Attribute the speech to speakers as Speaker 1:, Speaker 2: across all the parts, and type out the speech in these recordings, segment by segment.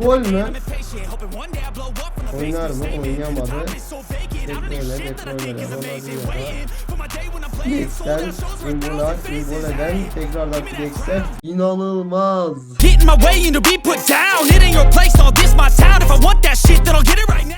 Speaker 1: Gol mü? Oynar mı? Oynamadı.
Speaker 2: out shows with
Speaker 1: Imbola. Imbola'dan tekrardan
Speaker 2: crown.
Speaker 1: inanılmaz.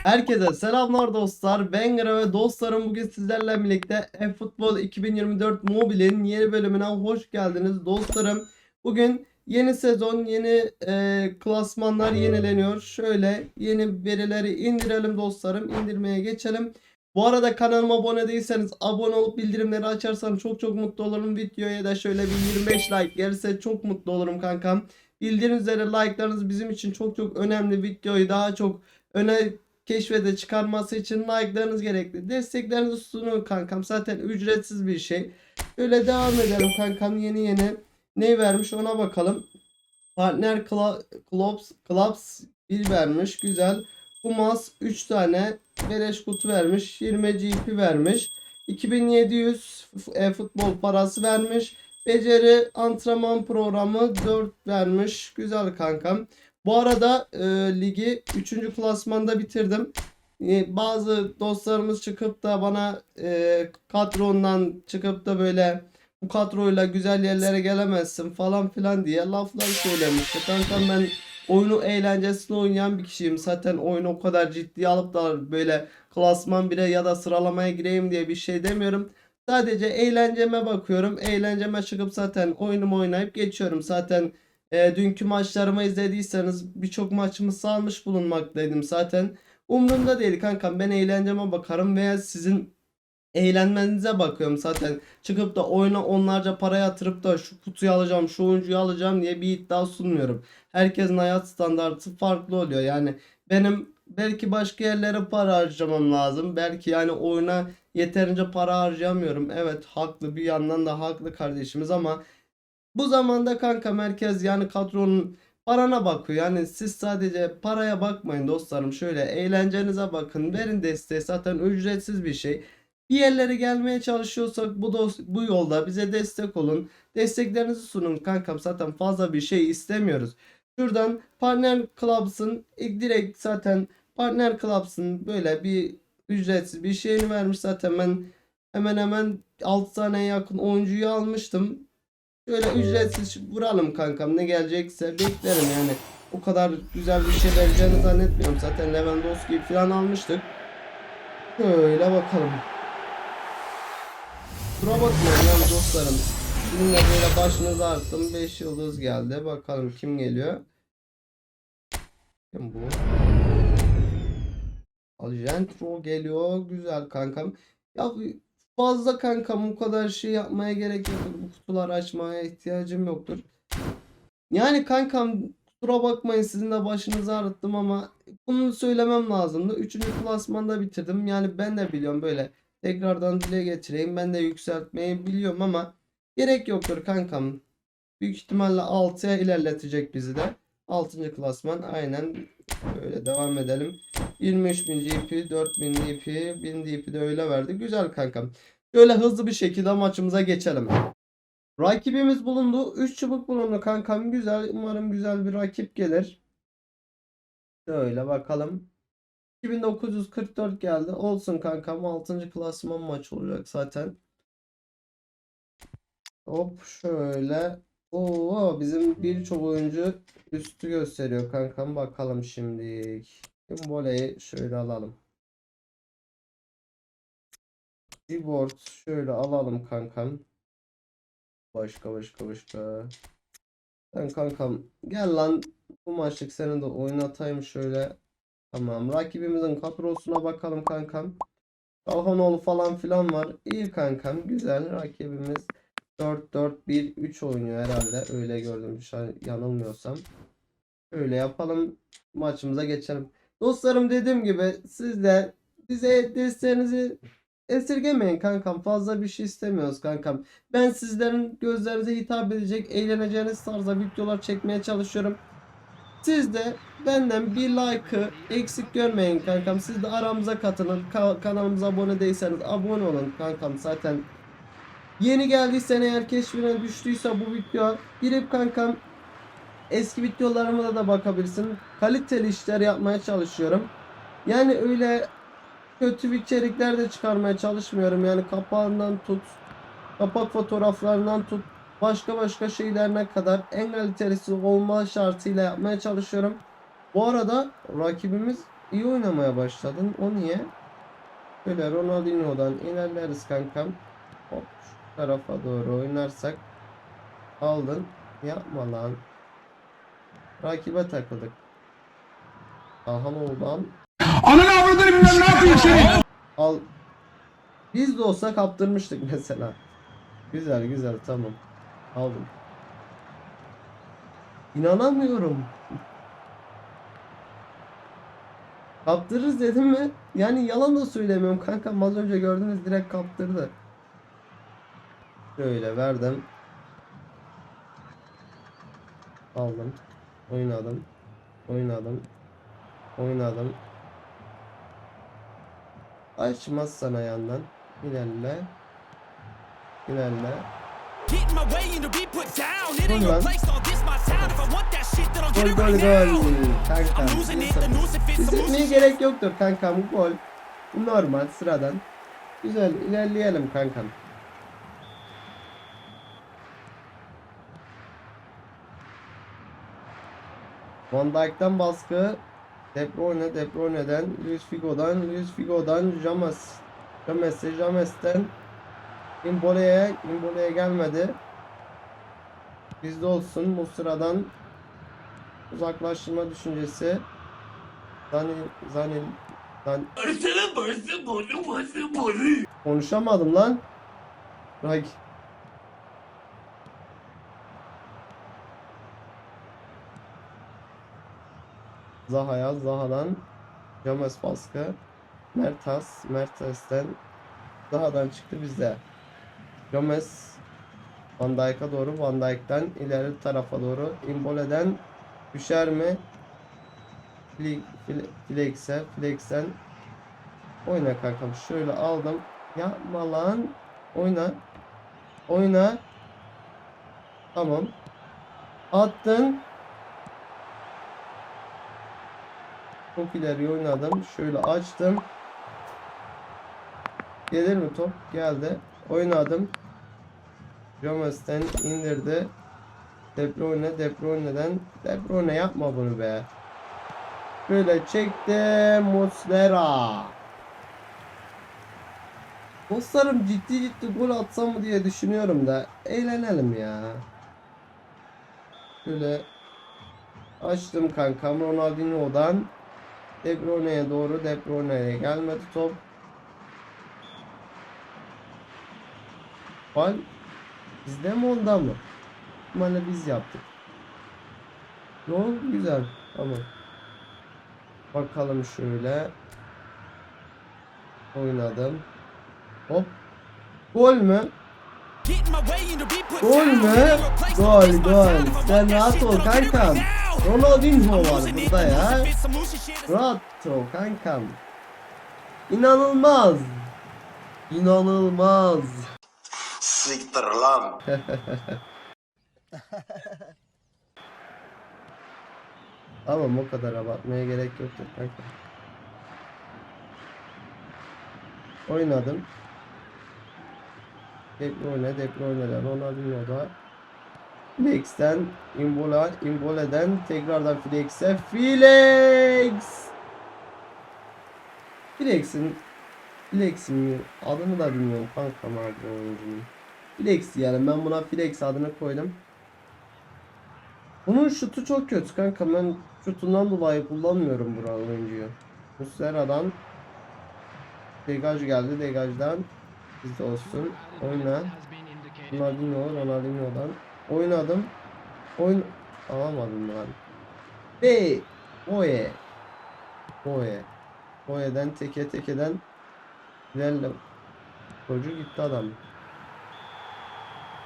Speaker 1: Herkese selamlar dostlar. Ben Gra ve dostlarım bugün sizlerle birlikte eFootball 2024 Mobile'in yeni bölümüne hoş geldiniz dostlarım. Bugün yeni sezon, yeni e, klasmanlar yenileniyor. Şöyle yeni verileri indirelim dostlarım. İndirmeye geçelim. Bu arada kanalıma abone değilseniz abone olup bildirimleri açarsanız çok çok mutlu olurum. Videoya da şöyle bir 25 like gelirse çok mutlu olurum kankam. Bildiğiniz üzere like'larınız bizim için çok çok önemli. Videoyu daha çok öne keşfede çıkarması için like'larınız gerekli. Desteklerinizi sunun kankam. Zaten ücretsiz bir şey. Öyle devam edelim kankam. Yeni yeni ne vermiş ona bakalım. Partner Clubs, Clubs 1 vermiş. Güzel. Pumas 3 tane beleş kutu vermiş. 20 GP vermiş. 2700 f- e, futbol parası vermiş. Beceri antrenman programı 4 vermiş. Güzel kankam. Bu arada e, ligi 3. klasmanda bitirdim. E, bazı dostlarımız çıkıp da bana e, kadrondan çıkıp da böyle bu kadroyla güzel yerlere gelemezsin falan filan diye laflar söylemişti. Kankam ben oyunu eğlencesine oynayan bir kişiyim. Zaten oyunu o kadar ciddiye alıp da böyle klasman 1'e ya da sıralamaya gireyim diye bir şey demiyorum. Sadece eğlenceme bakıyorum. Eğlenceme çıkıp zaten oyunumu oynayıp geçiyorum. Zaten e, dünkü maçlarımı izlediyseniz birçok maçımı salmış bulunmaktaydım zaten. Umurumda değil kankam ben eğlenceme bakarım veya sizin eğlenmenize bakıyorum zaten. Çıkıp da oyuna onlarca para yatırıp da şu kutuyu alacağım, şu oyuncuyu alacağım diye bir iddia sunmuyorum. Herkesin hayat standartı farklı oluyor. Yani benim belki başka yerlere para harcamam lazım. Belki yani oyuna yeterince para harcayamıyorum. Evet haklı bir yandan da haklı kardeşimiz ama bu zamanda kanka merkez yani kadronun parana bakıyor. Yani siz sadece paraya bakmayın dostlarım. Şöyle eğlencenize bakın. Verin desteği. Zaten ücretsiz bir şey. Bir yerlere gelmeye çalışıyorsak bu dos- bu yolda bize destek olun. Desteklerinizi sunun kankam. Zaten fazla bir şey istemiyoruz. Şuradan Partner Clubs'ın ilk direkt zaten Partner Clubs'ın böyle bir ücretsiz bir şeyini vermiş zaten ben hemen hemen 6 tane yakın oyuncuyu almıştım. Şöyle ücretsiz vuralım kankam ne gelecekse beklerim yani. O kadar güzel bir şey vereceğini zannetmiyorum. Zaten Lewandowski falan almıştık. Şöyle bakalım. Kusura bakmayın yani dostlarım. Sizinle böyle başınızı arttım. 5 yıldız geldi. Bakalım kim geliyor. Kim bu? Aljentro geliyor. Güzel kankam. Ya fazla kankam bu kadar şey yapmaya gerek yoktur. Bu kutuları açmaya ihtiyacım yoktur. Yani kankam kusura bakmayın sizin de başınızı ağrıttım ama bunu söylemem lazımdı. Üçüncü klasmanda bitirdim. Yani ben de biliyorum böyle tekrardan dile getireyim. Ben de yükseltmeyi biliyorum ama gerek yoktur kankam. Büyük ihtimalle 6'ya ilerletecek bizi de. 6. klasman aynen böyle devam edelim. 23.000 GP, 4.000 DP, 1000 DP de öyle verdi. Güzel kankam. Şöyle hızlı bir şekilde maçımıza geçelim. Rakibimiz bulundu. 3 çubuk bulundu kankam. Güzel. Umarım güzel bir rakip gelir. Şöyle bakalım. 2944 geldi. Olsun kankam. 6. klasman maç olacak zaten. Hop şöyle. Oo bizim birçok oyuncu üstü gösteriyor kankam. Bakalım şimdi. Voleyi şöyle alalım. Keyboard şöyle alalım kankam. Başka başka başka. Sen kankam gel lan bu maçlık seni de oynatayım şöyle. Tamam rakibimizin kadrosuna bakalım kankam. Kalhanoğlu falan filan var. İyi kankam güzel rakibimiz 4-4-1-3 oynuyor herhalde. Öyle gördüm yanılmıyorsam. Öyle yapalım maçımıza geçelim. Dostlarım dediğim gibi siz de bize desteğinizi esirgemeyin kankam. Fazla bir şey istemiyoruz kankam. Ben sizlerin gözlerinize hitap edecek, eğleneceğiniz tarzda videolar çekmeye çalışıyorum. Siz de benden bir like'ı eksik görmeyin kankam. Siz de aramıza katılın. Ka- kanalımıza abone değilseniz abone olun kankam. Zaten Yeni geldiysen eğer keşfine düştüyse bu video girip kankam eski videolarıma da bakabilirsin. Kaliteli işler yapmaya çalışıyorum. Yani öyle kötü içerikler de çıkarmaya çalışmıyorum. Yani kapağından tut, kapak fotoğraflarından tut, başka başka şeylerine kadar en kalitelisi olma şartıyla yapmaya çalışıyorum. Bu arada rakibimiz iyi oynamaya başladı. O niye? Böyle Ronaldinho'dan ilerleriz kankam. Hop şu tarafa doğru oynarsak aldın. Yapma lan. Rakibe takıldık. Aha ne oldu lan?
Speaker 3: Ananı avradını bilmem ne yapayım seni.
Speaker 1: Al. Biz de olsa kaptırmıştık mesela. Güzel güzel tamam. Aldım. İnanamıyorum. Kaptırırız dedim mi? Yani yalan da söylemiyorum kanka. Az önce gördünüz direkt kaptırdı. Şöyle verdim. Aldım. Oynadım. Oynadım. Oynadım. Açmaz sana yandan. İlerle. İlerle. Gol
Speaker 2: it
Speaker 1: gol gol.
Speaker 2: now.
Speaker 1: Kankam. Üzülmeye gerek yoktur kankam. Gol. Normal sıradan. Güzel ilerleyelim kankam. Van Dijk'ten baskı. De Bruyne, De Bruyne'den, Luis Figo'dan, Luis Figo'dan, James. James'e, James'ten Imbole'ye, Imbole'ye gelmedi. Bizde olsun bu sıradan uzaklaştırma düşüncesi. Zanil, Zanil, Zan... Konuşamadım lan. Bak. Zaha'ya, Zaha'dan James baskı. Mertas, Mertas'ten Zaha'dan çıktı bizde. James Van Dijk'a doğru, Van Dijk'ten ileri tarafa doğru, Imbole'den düşer mi? Flex'e, Flex'ten oyna kankam. Şöyle aldım. Yapma lan. Oyna. Oyna. Tamam. Attın. Çok oynadım. Şöyle açtım. Gelir mi top? Geldi. Oynadım. Jomes'ten indirdi. De Bruyne, De Bruyne'den. De Bruyne yapma bunu be. Böyle çekti Muslera. Dostlarım ciddi ciddi gol atsam mı diye düşünüyorum da eğlenelim ya. Böyle açtım kankam Ronaldinho'dan De Bruyne'ye doğru De Bruyne'ye gelmedi top. Bal bizde mi onda mı? Bana biz yaptık. Yol güzel. Tamam. Bakalım şöyle. Oynadım. Hop. Gol mü? Gol mü? Gol gol. Sen rahat ol kankam. Ronaldinho var burada ya. ol kankam. İnanılmaz. İnanılmaz.
Speaker 4: Siktir lan.
Speaker 1: Ama o kadar abartmaya gerek yoktur kanka. Oynadım. De Bruyne, De Bruyne'den Ronaldinho'da. Flex'ten Imbola, Imbole'den tekrardan Flex'e. Flex! Flex'in Flex'in adını da bilmiyorum kankam abi oyuncunun. Flex yani ben buna Flex adını koydum. Bunun şutu çok kötü kanka. Ben şutundan dolayı kullanmıyorum bu oyuncuyu. Muslera'dan Degaj geldi. Degaj'dan bizde olsun. Oyna. Ronaldinho, Ronaldinho'dan. Oynadım. Oyun alamadım lan. Hey! Oye. Oye. Oye'den teke tekeden ilerle. Çocuğu gitti adam.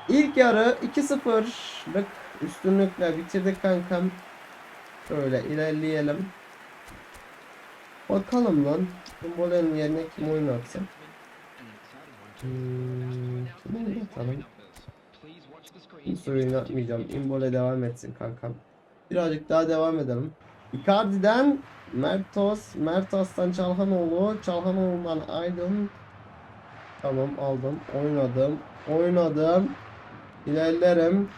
Speaker 1: İlk yarı 2-0'lık üstünlükle bitirdik kankam. Şöyle ilerleyelim. Bakalım lan. Mbole'nin yerine kim oynatsın? Hmm, bunu atalım. Kimse oynatmayacağım. Imbole devam etsin kankam. Birazcık daha devam edelim. Icardi'den Mertos, Mertos'tan Çalhanoğlu, Çalhanoğlu'ndan Aydın. Tamam aldım, oynadım, oynadım. İlerlerim.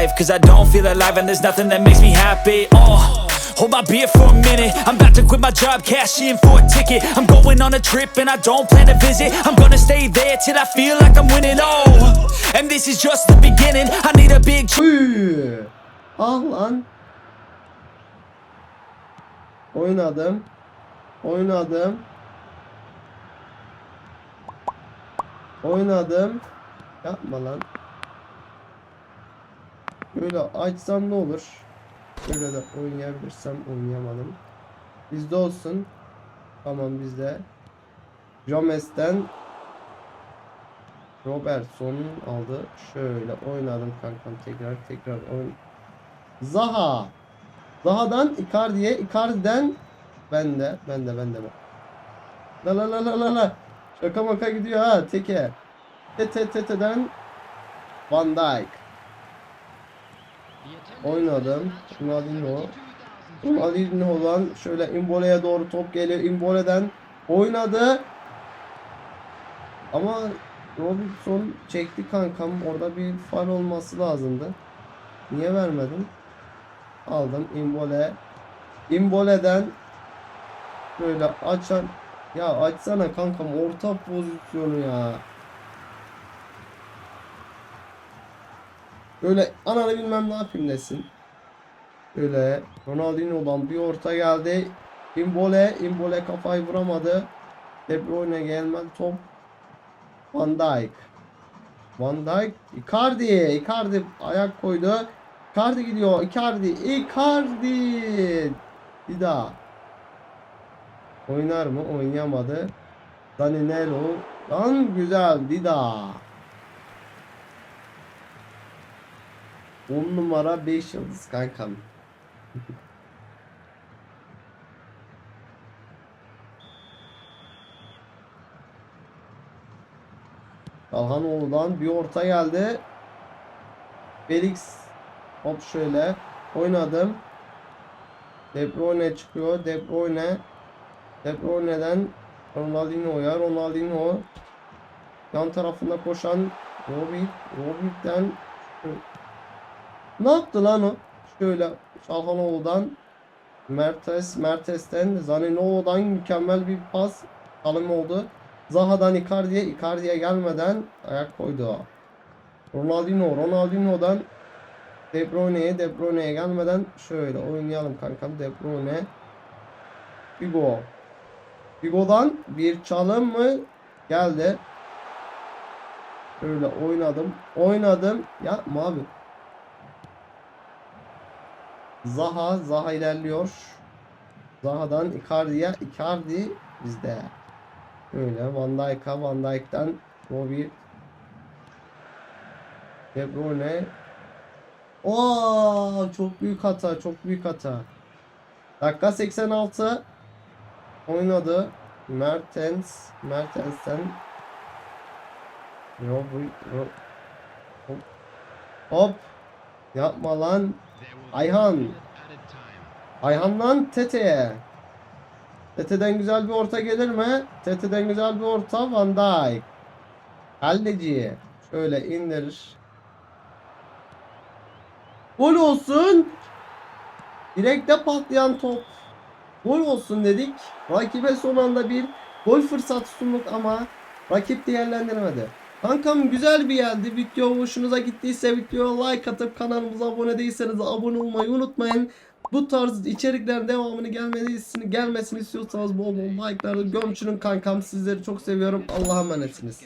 Speaker 2: life Cause I don't feel alive and there's nothing that makes me happy Oh, hold my beer for a minute I'm about to quit my job, cash in for a ticket I'm going on a trip and I don't plan to visit I'm gonna stay there till I feel like I'm winning Oh, and this is just the beginning I need a big!
Speaker 1: Ah lan. Oynadım. Oynadım. Oynadım. Yapma lan. Böyle açsam ne olur? Böyle de oynayabilirsem oynayamadım. Bizde olsun. Tamam bizde. Jomes'ten Robertson aldı. Şöyle oynadım kankam tekrar tekrar oyn. Zaha. Zaha'dan Icardi'ye, Icardi'den bende, bende, bende. La la la la la la. Şaka maka gidiyor ha teke. Tete teteden Van Dijk. Oynadım. Ronaldinho. Ronaldinho'dan şöyle Imbole'ye doğru top geliyor. Imbole'den oynadı. Ama Robinson çekti kankam. Orada bir fal olması lazımdı. Niye vermedin? Aldım Imbole. Imbole'den böyle açan ya açsana kankam orta pozisyonu ya. Böyle ananı bilmem ne yapayım desin. Böyle Ronaldinho'dan bir orta geldi. Imbole, Imbole kafayı vuramadı. De Bruyne gelmedi top. Van Dijk. Van Dijk. Icardi. Icardi ayak koydu. Icardi gidiyor. Icardi. Icardi. Bir daha. Oynar mı? Oynayamadı. Danilo. Lan güzel. Dida. 10 numara 5 yıldız kankam. Alhanoğlu'dan bir orta geldi. Felix hop şöyle oynadım. De Bruyne çıkıyor. De Bruyne De Bruyne'den Ronaldinho'ya Ronaldinho yan tarafında koşan Robit Robit'ten ne yaptı lan o? Şöyle Çalhanoğlu'dan Mertes Mertes'ten Zaniolo'dan mükemmel bir pas alım oldu. Zaha'dan Icardi'ye, Icardi'ye gelmeden ayak koydu. Ronaldinho, Ronaldinho'dan De Bruyne'ye, De Bruyne'ye gelmeden şöyle oynayalım kankam. De Bruyne, Figo. Figo'dan bir çalım mı geldi? Şöyle oynadım, oynadım. Yapma abi. Zaha, Zaha ilerliyor. Zaha'dan Icardi'ye, Icardi bizde. Öyle Van Dijk'a Van Dijk'ten Robbie De Bruyne Oo çok büyük hata çok büyük hata Dakika 86 Oynadı Mertens Mertens'ten Robbie Ro Hop. Hop Yapma lan Ayhan Ayhan'dan Tete'ye Tete'den güzel bir orta gelir mi? Tete'den güzel bir orta Van Dijk. Halleci. Şöyle indirir. Gol olsun. Direkte patlayan top. Gol olsun dedik. Rakibe son anda bir gol fırsatı sunduk ama rakip değerlendiremedi. Kankam güzel bir geldi. Video hoşunuza gittiyse videoya like atıp kanalımıza abone değilseniz abone olmayı unutmayın. Bu tarz içeriklerin devamını gelmesini, gelmesini istiyorsanız bol bol like'ları gömçünün kankam sizleri çok seviyorum. Allah'a emanetsiniz.